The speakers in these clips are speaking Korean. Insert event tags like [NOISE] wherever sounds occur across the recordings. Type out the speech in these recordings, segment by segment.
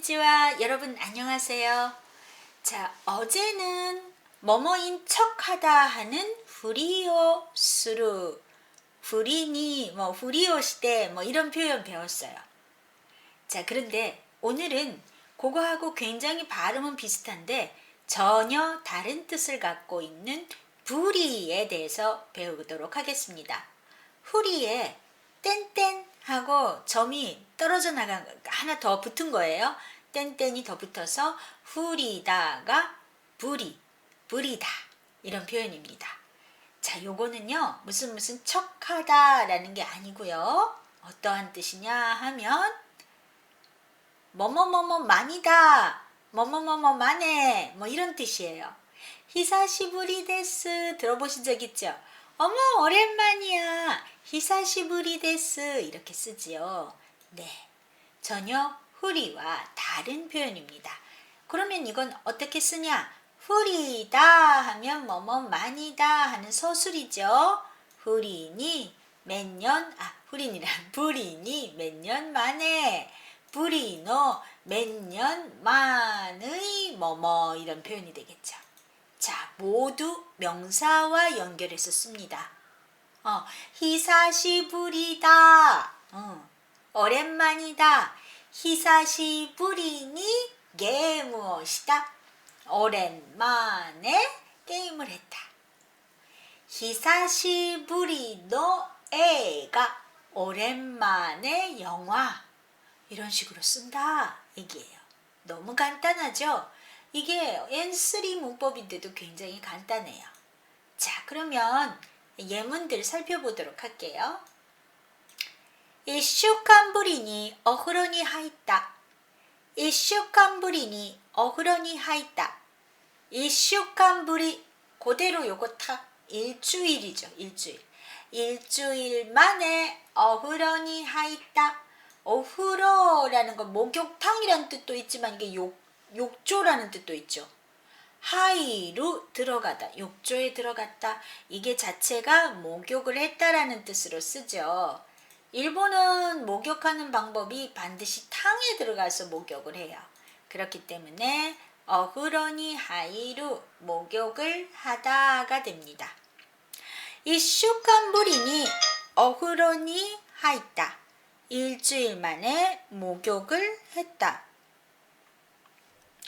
konnichiwa. 여러분 안녕하세요. 자, 어제는 뭐뭐인 척하다 하는 후리오 스루 후리니 뭐 후리오 시대 뭐 이런 표현 배웠어요. 자, 그런데 오늘은 그거하고 굉장히 발음은 비슷한데 전혀 다른 뜻을 갖고 있는 부리에 대해서 배우도록 하겠습니다. 후리에 땡땡 하고 점이 떨어져 나간 거, 하나 더 붙은 거예요. 땡땡이 더 붙어서 후리다가 부리, 부리다 이런 표현입니다. 자, 요거는요 무슨 무슨 척하다라는 게 아니고요. 어떠한 뜻이냐 하면 뭐뭐뭐뭐 많이다, 뭐뭐뭐뭐 많네, 뭐 이런 뜻이에요. 히사시부리 데스 들어보신 적 있죠? 어머 오랜만이야. 히사시부리 데스 이렇게 쓰지요. 네. 전혀 후리와 다른 표현입니다. 그러면 이건 어떻게 쓰냐? 후리다 하면 뭐뭐 많이다 하는 서술이죠. 후리니 몇 년, 아, 후리니란 [LAUGHS] 부리니 몇 년 만에 부리노 몇 년 만의 뭐뭐 이런 표현이 되겠죠. 자, 모두 명사와 연결해서 씁니다. 어, 히사시부리다. 어, 오랜만이다. 히사시부리니 게 무엇이다? 오랜만에 게임을 했다. 히사시부리노 애가 오랜만에 영화 이런 식으로 쓴다 얘기예요. 너무 간단하죠? 이게 N3 문법인데도 굉장히 간단해요. 자, 그러면 예문들 살펴보도록 할게요. 이슈간 부리니 어그러니 하있다. 이슈간 부리니 어그러니 하있다. 이슈간 부리 그대로 요거 탁 일주일이죠. 일주일. 일주일 만에 어그러니 하있다. 어후로라는 건 목욕탕이라는 뜻도 있지만 이게 욕 욕조라는 뜻도 있죠. 하이루 들어가다, 욕조에 들어갔다. 이게 자체가 목욕을 했다라는 뜻으로 쓰죠. 일본은 목욕하는 방법이 반드시 탕에 들어가서 목욕을 해요. 그렇기 때문에 어그러니 하이루 목욕을 하다가 됩니다. 이슈간 부리니 어그러니 하이다. 일주일 만에 목욕을 했다.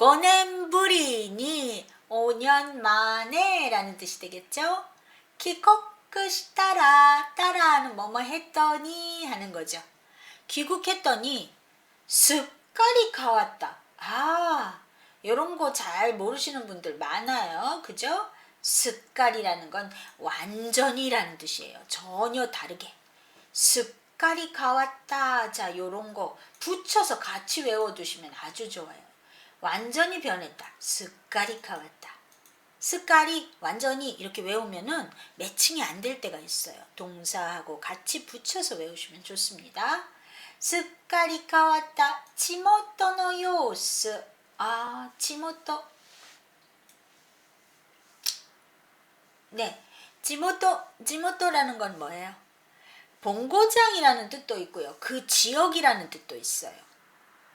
5년 부리니 5년 만에 라는 뜻이 되겠죠? 귀국시따라 따라하는 뭐뭐 했더니 하는 거죠. 귀국했더니 습관이 가왔다. 아, 이런 거 잘 모르시는 분들 많아요. 그죠? 습관이라는 건 완전히라는 뜻이에요. 전혀 다르게. 습관이 가왔다. 자, 요런 거 붙여서 같이 외워두시면 아주 좋아요. 완전히 변했다. 습관이 가왔다. 습관이 완전히 이렇게 외우면은 매칭이 안 될 때가 있어요. 동사하고 같이 붙여서 외우시면 좋습니다. 습관이 가왔다. 지모토의 요스. 아, 지모토. 네. 지모토, 지모토라는 건 뭐예요? 본고장이라는 뜻도 있고요. 그 지역이라는 뜻도 있어요.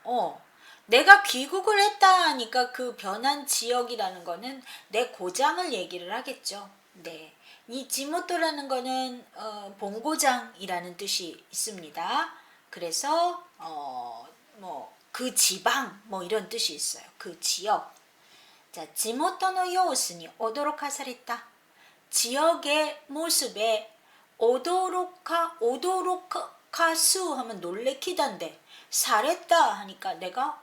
어, 내가 귀국을 했다 하니까 그 변한 지역이라는 거는 내 고장을 얘기를 하겠죠. 네. 이 지모토라는 거는 어, 본고장이라는 뜻이 있습니다. 그래서 어, 뭐그 지방 뭐 이런 뜻이 있어요. 그 지역. 자, 지모토의 요스니 오도로카사랬다. 지역의 모습에 오도로카 오도로카수 하면 놀래키던데 살했다 하니까 내가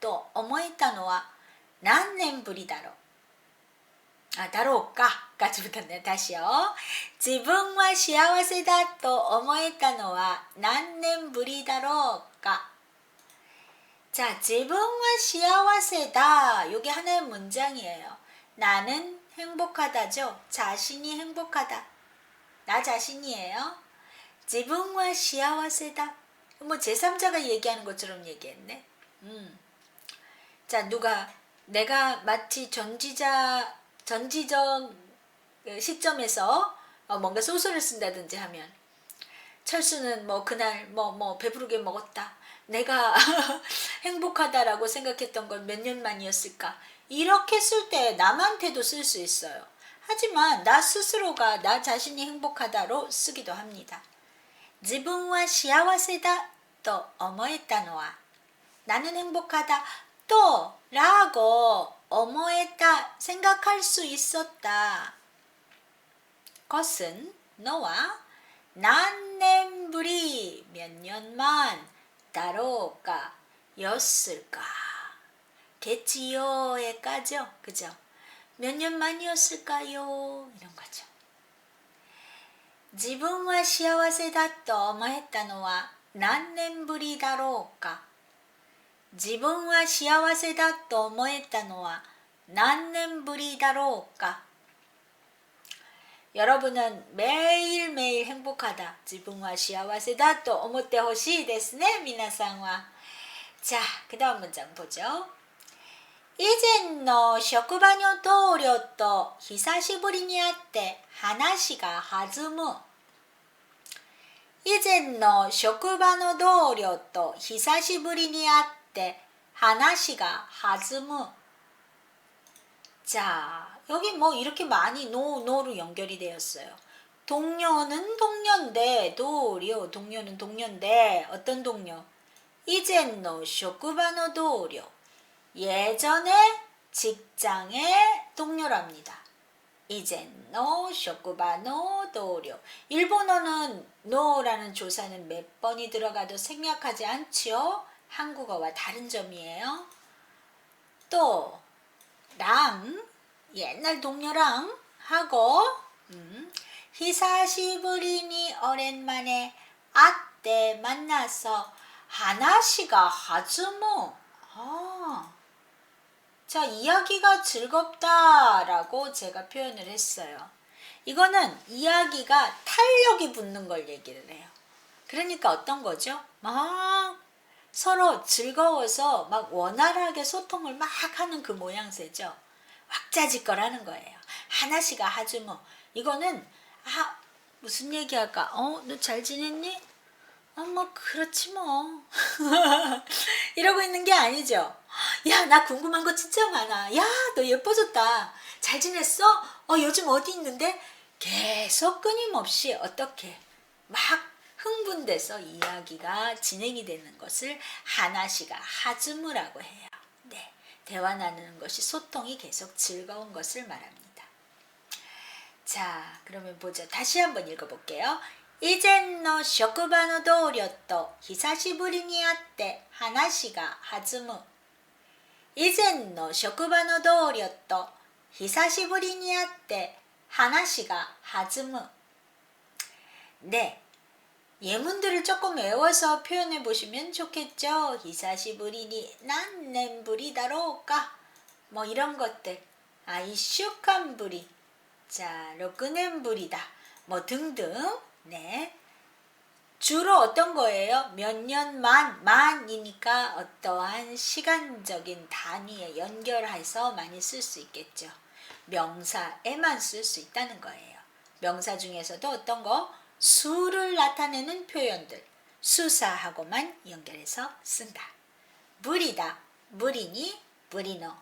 と思えたのは何年ぶりだろうあ、だろうか。がつぶたね。다시요。自分は幸せだと思えたのは何年ぶりだろうか。 자, 自分は幸せだ. 요게 하나의 문장이에요. 나는 행복하다죠. 자신이 행복하다. 나 자신이에요. 自分は幸せだ. 뭐 제3자가 얘기하는 것처럼 얘기했네. 음. 자, 누가 내가 마치 전지자 전지적 시점에서 어, 뭔가 소설을 쓴다든지 하면 철수는 뭐 그날 뭐 뭐 배부르게 먹었다. 내가 [LAUGHS] 행복하다라고 생각했던 건 몇 년 만이었을까? 이렇게 쓸 때 남한테도 쓸 수 있어요. 하지만 나 스스로가 나 자신이 행복하다로 쓰기도 합니다. 自分は幸せだと思えたのは 나는 행복하다 또 라고 어머했다 생각할 수 있었다. 것은 너와 난냄불이 몇 년만 다로가 였을까? 겠지요에까죠. 그죠? 몇 년 만이었을까요? 이런 거죠. 自分は幸せだと思えたのは何年ぶりだろうか 自分は幸せだと思えたのは何年ぶりだろうか 여러분은 매일매일 행복하다. 自分は幸せだと思ってほしいですね. 미나상와. 자, 그 다음 문장 보죠. 以前の職場の同僚と久しぶりに会って話が弾む。以前の職場の同僚と久しぶりに会って 때 하나시가 하즈무 자 여기 뭐 이렇게 많이 노 노로 연결이 되었어요. 동료는 동료인데 도리오 동료는 동료인데 어떤 동료? 이젠노 쇼쿠바노 도리오 예전에 직장의 동료랍니다. 이젠노 쇼쿠바노 도리오 일본어는 노라는 조사는 몇 번이 들어가도 생략하지 않지요. 한국어와 다른 점이에요. 또, 랑, 옛날 동료랑 하고, 음, 히사시부리니 오랜만에 아때 만나서 하나시가 하즈모. 아, 자, 이야기가 즐겁다라고 제가 표현을 했어요. 이거는 이야기가 탄력이 붙는 걸 얘기를 해요. 그러니까 어떤 거죠? 막 서로 즐거워서 막 원활하게 소통을 막 하는 그 모양새죠. 왁자지껄하는 거예요. 하나씩가 하주 뭐 이거는 아 무슨 얘기할까? 어, 너 잘 지냈니? 어, 뭐 그렇지 뭐 [LAUGHS] 이러고 있는 게 아니죠. 야, 나 궁금한 거 진짜 많아. 야, 너 예뻐졌다. 잘 지냈어? 어, 요즘 어디 있는데? 계속 끊임없이 어떻게 막 흥분돼서 이야기가 진행이 되는 것을 하나시가 하즈무라고 해요. 네. 대화 나누는 것이 소통이 계속 즐거운 것을 말합니다. 자, 그러면 보죠. 다시 한번 읽어볼게요. 以前の職場の同僚と久しぶりに会って話が弾む。 以前の職場の同僚と久しぶりに会って話が弾む 네. 예문들을 조금 외워서 표현해 보시면 좋겠죠. 히사시부리니 난넨부리다로까 뭐 이런 것들. 아, 이슈칸 부리. 자, 로크넨 부리다. 뭐 등등. 네. 주로 어떤 거예요? 몇 년만, 만이니까 어떠한 시간적인 단위에 연결해서 많이 쓸 수 있겠죠. 명사에만 쓸 수 있다는 거예요. 명사 중에서도 어떤 거? 수를 나타내는 표현들. 수사하고만 연결해서 쓴다. 물이다. 물이니, 물이노.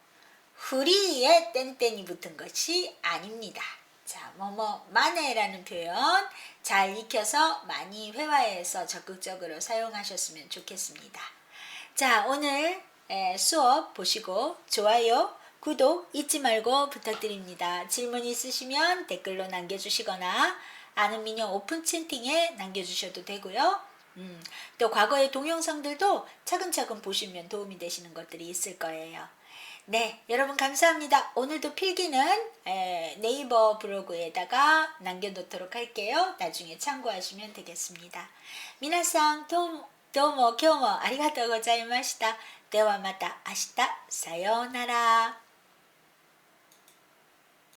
후리에 땡땡이 붙은 것이 아닙니다. 자, 뭐뭐 만에라는 표현 잘 익혀서 많이 회화해서 적극적으로 사용하셨으면 좋겠습니다. 자, 오늘 에, 수업 보시고 좋아요, 구독 잊지 말고 부탁드립니다. 질문 있으시면 댓글로 남겨주시거나 아는 민요 오픈 채팅에 남겨주셔도 되고요. 음, 또 과거의 동영상들도 차근차근 보시면 도움이 되시는 것들이 있을 거예요. 네, 여러분 감사합니다. 오늘도 필기는 에, 네이버 블로그에다가 남겨놓도록 할게요. 나중에 참고하시면 되겠습니다. 미나상 도모, 도모, 교모, 아리가또 고자이마시다. ではまた明日、さようなら。